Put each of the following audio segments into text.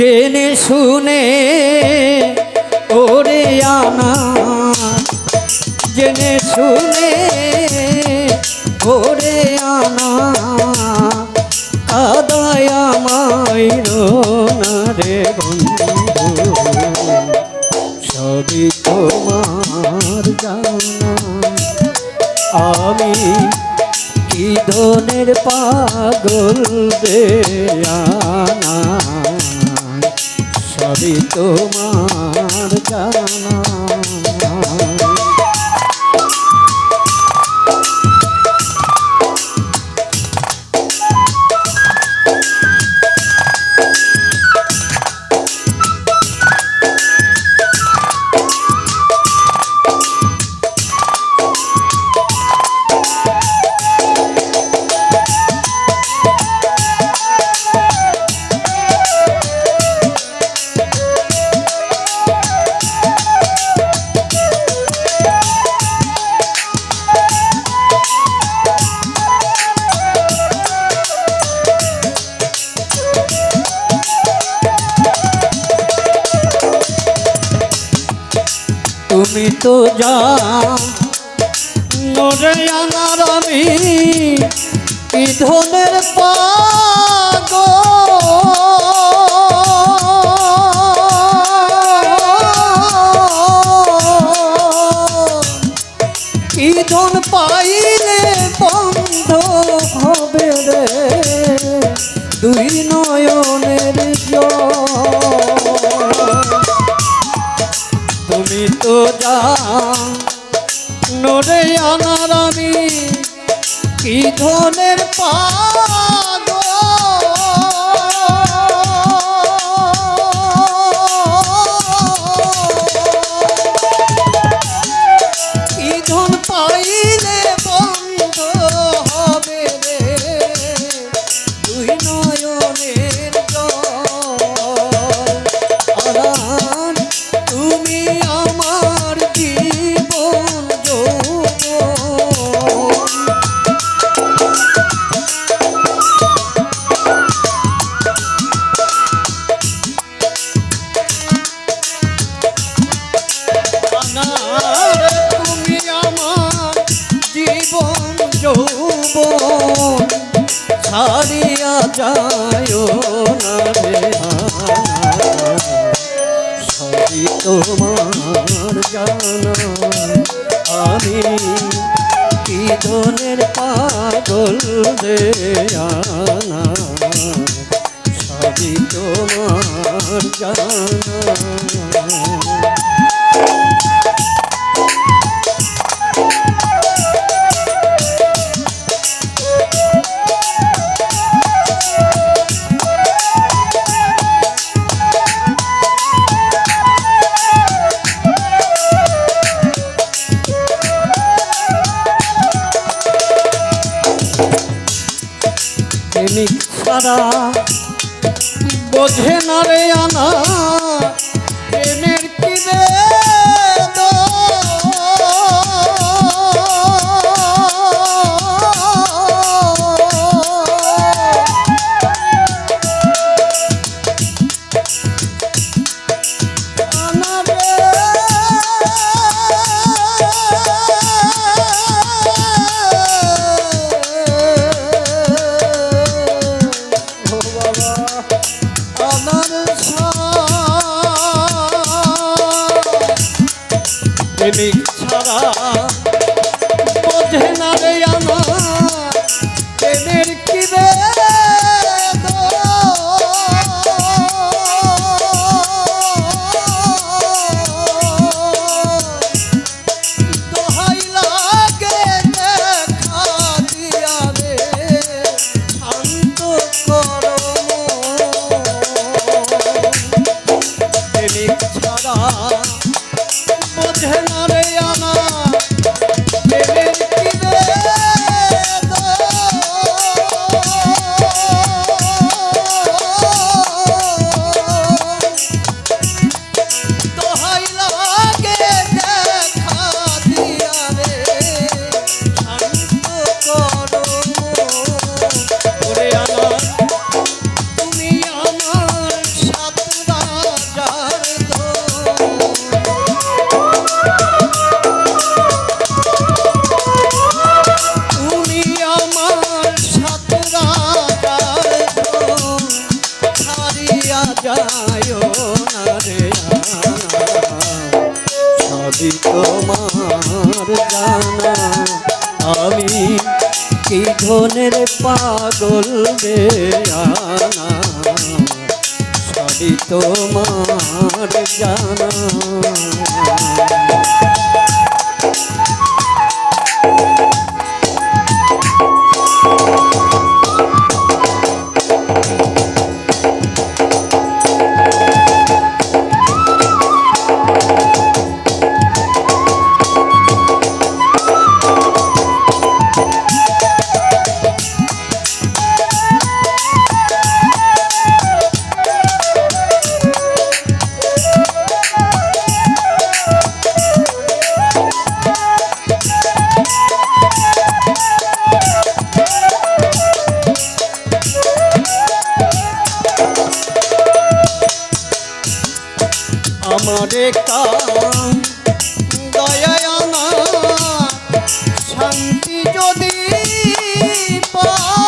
জেনে শুনে ওরে আনা জেনে শুনে ওরে আনা কাদায় আমায় রে বন্ধু। তোমার জানা তুমি তো নরে আনার আমি ধনের পাগ ধন পাইলে বন্ধ হবে রে? দুই নয়নের জল। তো যা। নোরে আনার আমি কি ধনের পাগ যৌবন ছাড়িয়া যায় না রে। সবই তোমার জানা। আমি কি পাগল রে সবই তোমার জানা। ছাড়া বোঝে না রে আনা। প্রেমিক ছাড়া বোঝে না রে আমার প্রেমের কি রে প্রেমিক ছাড়া সবই তোমার জানা আমি কি ধনের পাগল বেয়ানা সবই তোমার জানা। করে কাম শান্তি যদি পা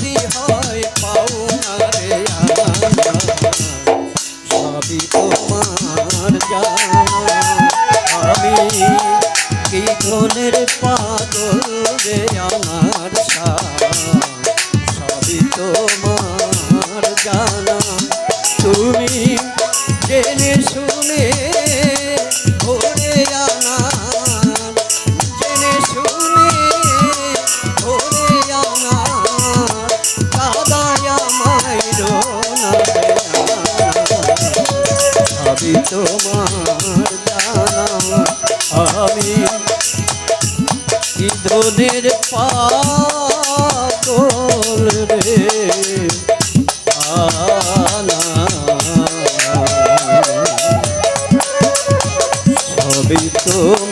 যদি হয় পাও তোমার জানা আমি ইদনের পাগল রে। আনা। সবই তোমার